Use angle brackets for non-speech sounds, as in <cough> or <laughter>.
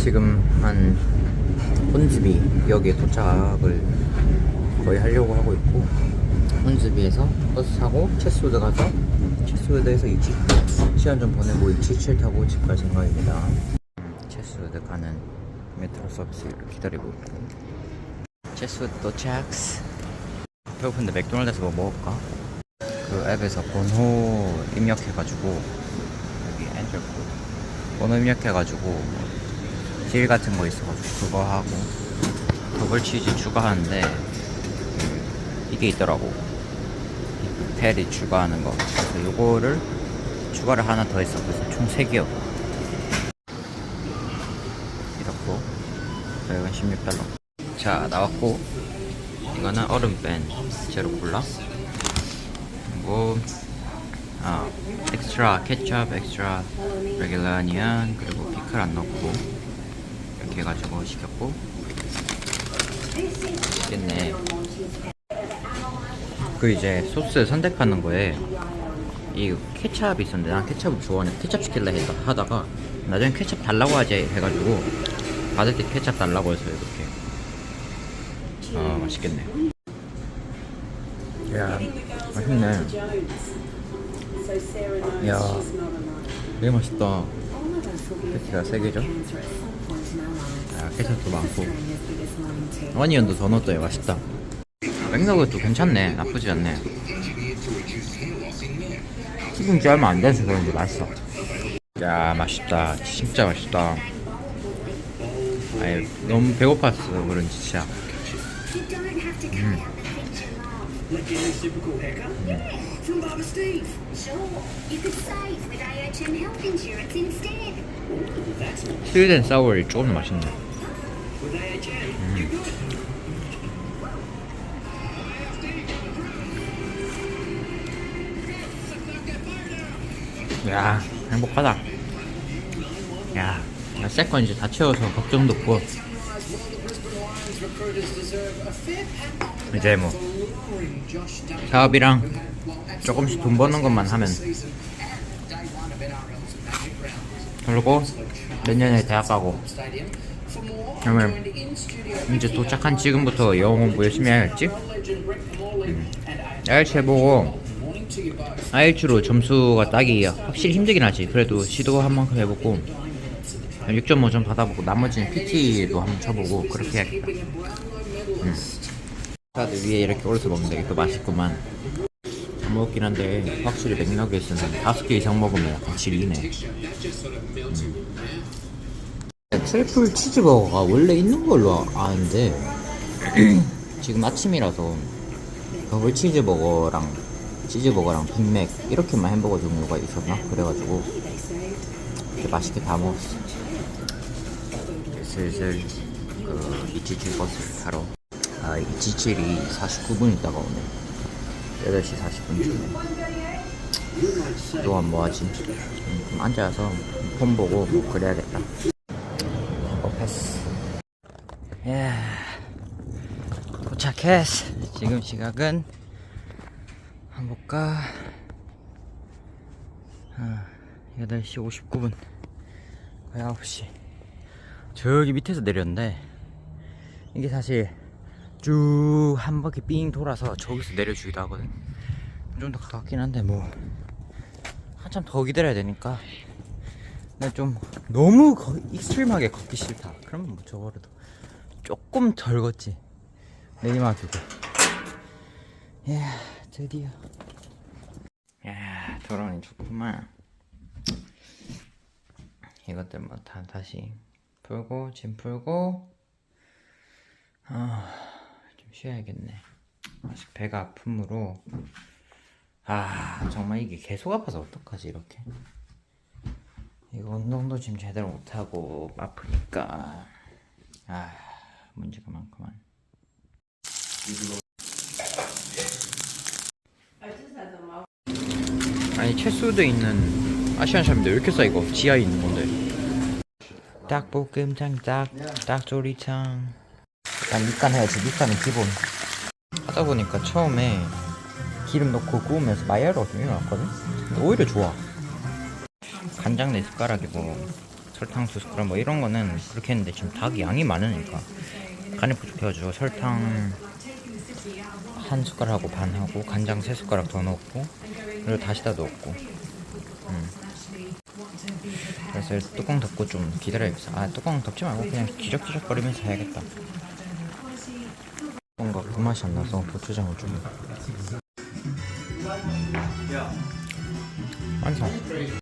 지금 한 혼즈비 여기에 도착을 거의 하려고 하고 있고 혼즈비에서 버스 타고 체스우드 가서 체스우드에서 이치 시간 좀 보내고 이치칠 타고 집 갈 생각입니다. 음, 체스우드 가는 메트로 서비스를 기다리고 있고 체스우드 도착. 배고픈데 맥도날드에서 뭐 먹을까? 그 앱에서 번호 입력해가지고 여기 엔터 번호 입력해가지고 딜 같은 거 있어가지고 그거 하고 더블 치즈 추가하는데 이게 있더라고. 페리 추가하는 거. 그래서 요거를 추가를 하나 더 했어. 그래서 총 3개였고 이렇고 가격은 16달러. 자 나왔고 이거는 얼음밴 제로 콜라 그리고 아 엑스트라 케첩 엑스트라 레귤러 아니언 그리고 피클 안 넣고 해가지고 시켰고. 있겠네. 그 이제 소스 선택하는 거에 이 케찹이 있었는데 난 케찹을 좋아하는 케찹 시킬래 하다가 나중에 케찹 달라고 하지 해가지고 받을 때 케찹 달라고 해서 이렇게. 아 맛있겠네. 야 맛있네. 야 되게 맛있다. 케찹가 3개죠 아 케찹도 많고 어니언도 더 넣었더니 맛있다 맥락도 괜찮네 나쁘지 않네 지 얼마 안 돼서 그런지 맛있어 야 맛있다 진짜 맛있다 아이 너무 배고팠어 그런지 진짜. 스윗 앤 사워이 조금 더 맛있네 야 행복하다. 야나 세컨 이제 다 채워서 걱정도 없고. 이제 뭐 사업이랑 조금씩 돈 버는 것만 하면. 그리고 내년에 대학 가고 그러면 이제 도착한 지금부터 영어 공부 열심히 해야겠지? 음. IELTS 해보고 IELTS로 점수가 따기 확실히 힘들긴 하지 그래도 시도 한 만큼 해보고 6.5점 받아보고 나머지는 PT도 한번 쳐보고 그렇게 해야겠다 음. 다들 위에 이렇게 올려서 먹는데 이거 맛있구만 잘 먹긴 한데 확실히 맥락에서는 다섯 개 이상 먹으면 약간 질리네 음. 트리플 치즈버거가 원래 있는 걸로 아는데 <clears throat> 지금 아침이라서 더블 치즈버거랑 치즈버거랑 빅맥 이렇게만 햄버거 종류가 있었나? 그래가지고 맛있게 다 먹었어. 슬슬 그 이치칠 버스를 타러. 아 이치칠이 49분 있다가 오네. 8시 40분쯤에. 그동안 뭐하지? 음, 좀 앉아서 폰 보고 뭐 그래야겠다 예. 도착했어 지금 시각은 한번 볼까 아, 8시 59분. 거의 9시. 저기 밑에서 내렸는데 이게 사실 쭉 한 바퀴 삥 돌아서 저기서 내려주기도 하거든. 좀 더 가깝긴 한데 뭐 한참 더 기다려야 되니까. 근데 좀 너무 거, 익스트림하게 걷기 싫다. 그러면 뭐 저거라도 조금 덜 걷지. 내리막이고 이야 드디어. 야 돌아오니 좋구만. 이것들 뭐 다 다시 풀고 짐 풀고. 아좀 쉬어야겠네. 아직 배가 아픔으로. 아 정말 이게 계속 아파서 어떡하지 이렇게? 이거 운동도 지금 제대로 못하고 아프니까. 아 문제가 많구만 아니 채소도 있는 아시안샵인데 왜 이렇게 싸 이거? 지하에 있는 건데. 닭볶음탕 닭 닭조리탕. 일단 밑간 해야지. 밑간은 기본. 하다 보니까 처음에 기름 넣고 구우면서 마이야르가 좀 일어났거든? 근데 오히려 좋아. 간장 네 숟가락이고 설탕 두 숟가락 뭐 이런 거는 그렇게 했는데 지금 닭이 양이 많으니까 간이 부족해가지고 설탕 한 숟가락하고 반 하고 간장 세 숟가락 더 넣고 그리고 다시다 넣었고. 음. 그래서 뚜껑 덮고 좀 기다려야겠어. 아 뚜껑 덮지 말고 그냥 기적기적 거리면서 해야겠다. 뭔가 그 맛이 안 나서 고추장을 좀. 완성